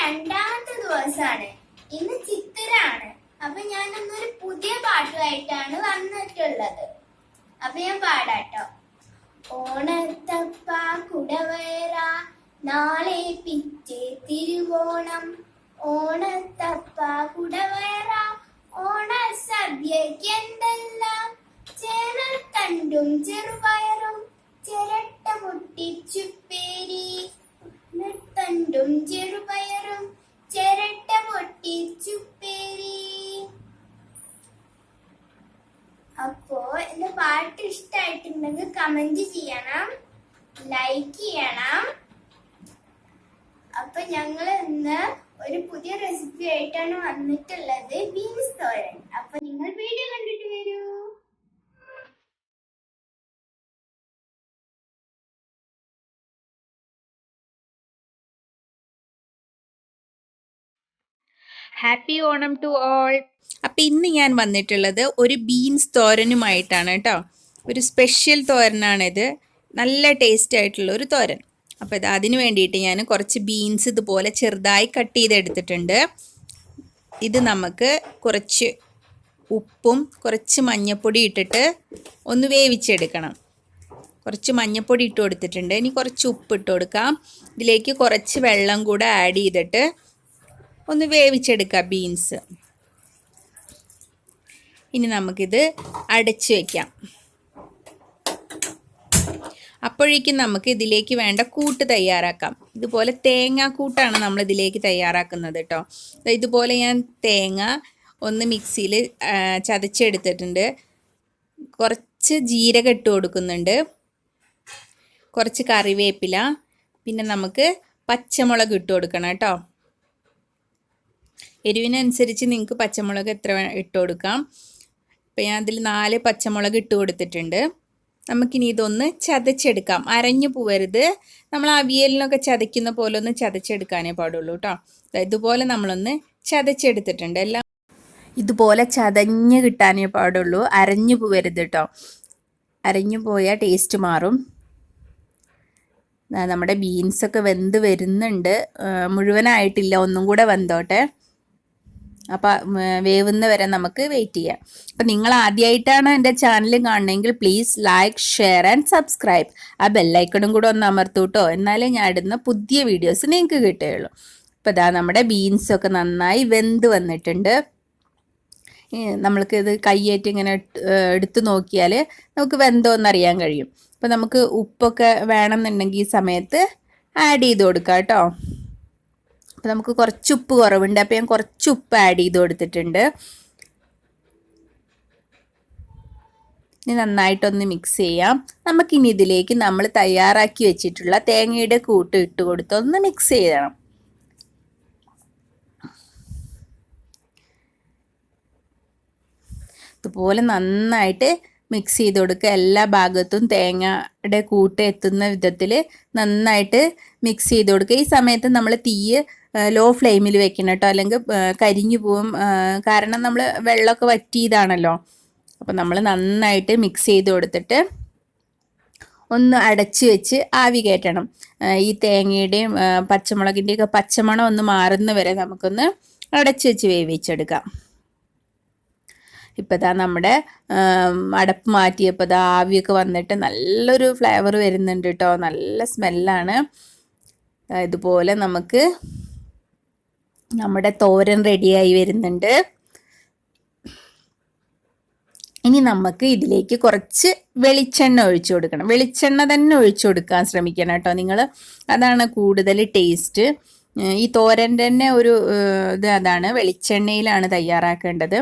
രണ്ടാമത്തെ ദിവസമാണ് ഇന്ന് ചിത്തരാണ്. അപ്പൊ ഞാൻ ഇന്നൊരു പുതിയ പാട്ടുമായിട്ടാണ് വന്നിട്ടുള്ളത്. അപ്പൊ ഞാൻ പാടാട്ടോ. ഓണത്തപ്പ കുടവേറ നാളെ പിറ്റേ തിരുവോണം. ഓണത്തപ്പ കുടവേറ ഓണസദ്യക്ക് എന്തെല്ലാം ചേനത്തണ്ടും ചെറുപയറും ചിരട്ട പൊട്ടിച്ചുപ്പേരി തണ്ടും ചെറുപയറും ഇഷ്ടമായിട്ടുണ്ടെങ്കിൽ കമന്റ് ചെയ്യണം. ലൈക്ക് ചെയ്യണം. അപ്പൊ ഞങ്ങൾ ഇന്ന് ഒരു പുതിയ റെസിപ്പി ആയിട്ടാണ് വന്നിട്ടുള്ളത്. ബീൻസ് തോരൻ. അപ്പൊ നിങ്ങൾ വീഡിയോ കണ്ടിട്ട് വരൂ. ഹാപ്പി ഓണം ടു ഓൾ അപ്പം ഇന്ന് ഞാൻ വന്നിട്ടുള്ളത് ഒരു ബീൻസ് തോരനുമായിട്ടാണ് കേട്ടോ. ഒരു സ്പെഷ്യൽ തോരനാണിത്. നല്ല ടേസ്റ്റ് ആയിട്ടുള്ള ഒരു തോരൻ. അപ്പോൾ ഇത് അതിന് വേണ്ടിയിട്ട് ഞാൻ കുറച്ച് ബീൻസ് ഇതുപോലെ ചെറുതായി കട്ട് ചെയ്തെടുത്തിട്ടുണ്ട്. ഇത് നമുക്ക് കുറച്ച് ഉപ്പും കുറച്ച് മഞ്ഞൾപ്പൊടി ഇട്ടിട്ട് ഒന്ന് വേവിച്ചെടുക്കണം. കുറച്ച് മഞ്ഞൾപ്പൊടി ഇട്ട് കൊടുത്തിട്ടുണ്ട്. ഇനി കുറച്ച് ഉപ്പ് ഇട്ട് കൊടുക്കാം. ഇതിലേക്ക് കുറച്ച് വെള്ളം കൂടെ ആഡ് ചെയ്തിട്ട് ഒന്ന് വേവിച്ചെടുക്കാം ബീൻസ് ഇനി നമുക്കിത് അടച്ച് വയ്ക്കാം അപ്പോഴേക്കും നമുക്ക് ഇതിലേക്ക് വേണ്ട കൂട്ട് തയ്യാറാക്കാം. ഇതുപോലെ തേങ്ങാക്കൂട്ടാണ് കൂട്ടാണ് നമ്മൾ ഇതിലേക്ക് തയ്യാറാക്കുന്നത് കേട്ടോ. ഇതുപോലെ ഞാൻ തേങ്ങ ഒന്ന് മിക്സിയിൽ ചതച്ചെടുത്തിട്ടുണ്ട്. കുറച്ച് ജീരകം ഇട്ട് കൊടുക്കുന്നുണ്ട്. കുറച്ച് കറിവേപ്പില. പിന്നെ നമുക്ക് പച്ചമുളക് ഇട്ട് കൊടുക്കണം കേട്ടോ. എരിവിനനുസരിച്ച് നിങ്ങൾക്ക് പച്ചമുളക് എത്ര ഇട്ട് കൊടുക്കാം. ഇപ്പം ഞാൻ അതിൽ നാല് പച്ചമുളക് ഇട്ട് കൊടുത്തിട്ടുണ്ട്. നമുക്കിനി ഇതൊന്ന് ചതച്ചെടുക്കാം. അരഞ്ഞു പോവരുത്. നമ്മൾ അവിയലിനൊക്കെ ചതയ്ക്കുന്ന പോലെ ഒന്ന് ചതച്ചെടുക്കാനേ പാടുള്ളൂ കേട്ടോ ഇതുപോലെ നമ്മളൊന്ന് ചതച്ചെടുത്തിട്ടുണ്ട്. എല്ലാം ഇതുപോലെ ചതഞ്ഞ് കിട്ടാനേ പാടുള്ളൂ. അരഞ്ഞു പോവരുത് കേട്ടോ അരഞ്ഞു പോയാൽ ടേസ്റ്റ് മാറും. നമ്മുടെ ബീൻസൊക്കെ വെന്ത് വരുന്നുണ്ട്. മുഴുവനായിട്ടില്ല. ഒന്നും കൂടെ വെന്തോട്ടെ. അപ്പം വേവുന്ന വരെ നമുക്ക് വെയിറ്റ് ചെയ്യാം. അപ്പം നിങ്ങൾ ആദ്യമായിട്ടാണ് എന്റെ ചാനൽ കാണണമെങ്കിൽ please like share and subscribe ആ ബെല്ലൈക്കണും കൂടെ ഒന്ന് അമർത്തൂട്ടോ എന്നാലേ ഞാൻ ഇടുന്ന പുതിയ വീഡിയോസ് നിങ്ങൾക്ക് കിട്ടുകയുള്ളൂ. അപ്പോൾ ഇതാ നമ്മുടെ ബീൻസൊക്കെ നന്നായി വെന്ത് വന്നിട്ടുണ്ട്. നമ്മൾക്ക് ഇത് കയ്യേറ്റ് ഇങ്ങനെ എടുത്തു നോക്കിയാൽ നമുക്ക് വെന്തോന്ന് അറിയാൻ കഴിയും. അപ്പോൾ നമുക്ക് ഉപ്പൊക്കെ വേണമെന്നുണ്ടെങ്കിൽ ഈ സമയത്ത് ആഡ് ചെയ്ത് കൊടുക്കാം കേട്ടോ അപ്പോൾ നമുക്ക് കുറച്ച് ഉപ്പ് കുറവുണ്ട്. അപ്പോൾ ഞാൻ കുറച്ച് ഉപ്പ് ആഡ് ചെയ്ത് കൊടുത്തിട്ടുണ്ട്. ഇനി നന്നായിട്ടൊന്ന് മിക്സ് ചെയ്യാം. നമുക്കിനി ഇതിലേക്ക് നമ്മൾ തയ്യാറാക്കി വെച്ചിട്ടുള്ള തേങ്ങയുടെ കൂട്ട് ഇട്ട് കൊടുത്ത് ഒന്ന് മിക്സ് ചെയ്യണം. ഇതുപോലെ നന്നായിട്ട് മിക്സ് ചെയ്ത് കൊടുക്കുക. എല്ലാ ഭാഗത്തും തേങ്ങയുടെ കൂട്ട് എത്തുന്ന വിധത്തിൽ നന്നായിട്ട് മിക്സ് ചെയ്ത് കൊടുക്കുക. ഈ സമയത്ത് നമ്മൾ തീയ് ലോ ഫ്ലെയിമിൽ വെക്കണം കേട്ടോ അല്ലെങ്കിൽ കരിഞ്ഞു പോവും. കാരണം നമ്മൾ വെള്ളമൊക്കെ വറ്റിയതാണല്ലോ അപ്പോൾ നമ്മൾ നന്നായിട്ട് മിക്സ് ചെയ്ത് കൊടുത്തിട്ട് ഒന്ന് അടച്ച് വെച്ച് ആവി കയറ്റണം. ഈ തേങ്ങയുടെയും പച്ചമുളകിന്റെയൊക്കെ പച്ചമണം ഒന്ന് മാറുന്ന വരെ നമുക്കൊന്ന് അടച്ച് വെച്ച് വേവിച്ചെടുക്കാം. ഇപ്പോൾ ഇതാ നമ്മുടെ അടപ്പ് മാറ്റിയപ്പോൾ ഇതാ ആവിയൊക്കെ വന്നിട്ട് നല്ലൊരു ഫ്ലേവർ വരുന്നുണ്ട് കേട്ടോ നല്ല സ്മെല്ലാണ് ഇതുപോലെ നമുക്ക് നമ്മുടെ തോരൻ റെഡിയായി വരുന്നുണ്ട്. ഇനി നമുക്ക് ഇതിലേക്ക് കുറച്ച് വെളിച്ചെണ്ണ ഒഴിച്ചു കൊടുക്കണം. വെളിച്ചെണ്ണ തന്നെ ഒഴിച്ചു കൊടുക്കാൻ ശ്രമിക്കണം കേട്ടോ നിങ്ങൾ അതാണ് കൂടുതൽ ടേസ്റ്റ്. ഈ തോരന്റെ തന്നെ ഒരു ഇത് അതാണ്. വെളിച്ചെണ്ണയിലാണ് തയ്യാറാക്കേണ്ടത്.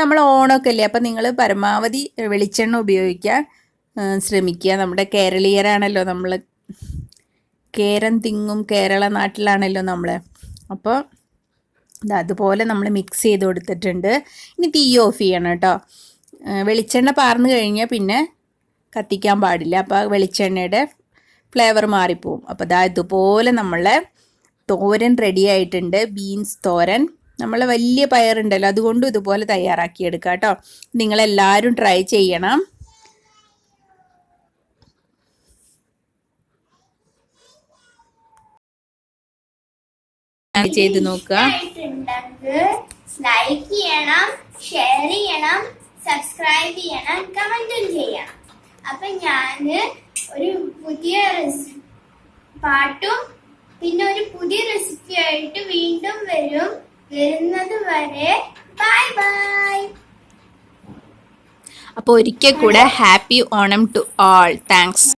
നമ്മൾ ഓണമൊക്കെ അല്ലേ അപ്പം നിങ്ങൾ പരമാവധി വെളിച്ചെണ്ണ ഉപയോഗിക്കാൻ ശ്രമിക്കുക. നമ്മുടെ കേരളീയരാണല്ലോ നമ്മൾ കേരം തിങ്ങും കേരള നാട്ടിലാണല്ലോ നമ്മൾ അപ്പോൾ അതുപോലെ നമ്മൾ മിക്സ് ചെയ്ത് കൊടുത്തിട്ടുണ്ട്. ഇനി തീ ഓഫ് ചെയ്യണം കേട്ടോ. വെളിച്ചെണ്ണ പാർന്നു കഴിഞ്ഞാൽ പിന്നെ കത്തിക്കാൻ പാടില്ല. അപ്പോൾ വെളിച്ചെണ്ണയുടെ ഫ്ലേവർ മാറിപ്പോവും. അപ്പോൾ ദാ ഇതുപോലെ നമ്മളെ തോരൻ റെഡി ആയിട്ടുണ്ട്. ബീൻസ് തോരൻ. നമ്മൾ വലിയ പയറുണ്ടല്ലോ അതുകൊണ്ടും ഇതുപോലെ തയ്യാറാക്കിയെടുക്കാം കേട്ടോ. നിങ്ങളെല്ലാവരും ട്രൈ ചെയ്യണം. ചെയ്ത് നോക്കുക. ലൈക്ക് ചെയ്യണം ഷെയർ ചെയ്യണം സബ്സ്ക്രൈബ് ചെയ്യണം കമന്റും ചെയ്യണം. അപ്പൊ ഞാൻ ഒരു പുതിയ പാട്ടും പിന്നെ ഒരു പുതിയ റെസിപ്പി ആയിട്ട് വീണ്ടും വരും. വരുന്നത് വരെ ബൈ ബൈ അപ്പോൾ ഒരിക്കൽ കൂടെ happy Onam to all thanks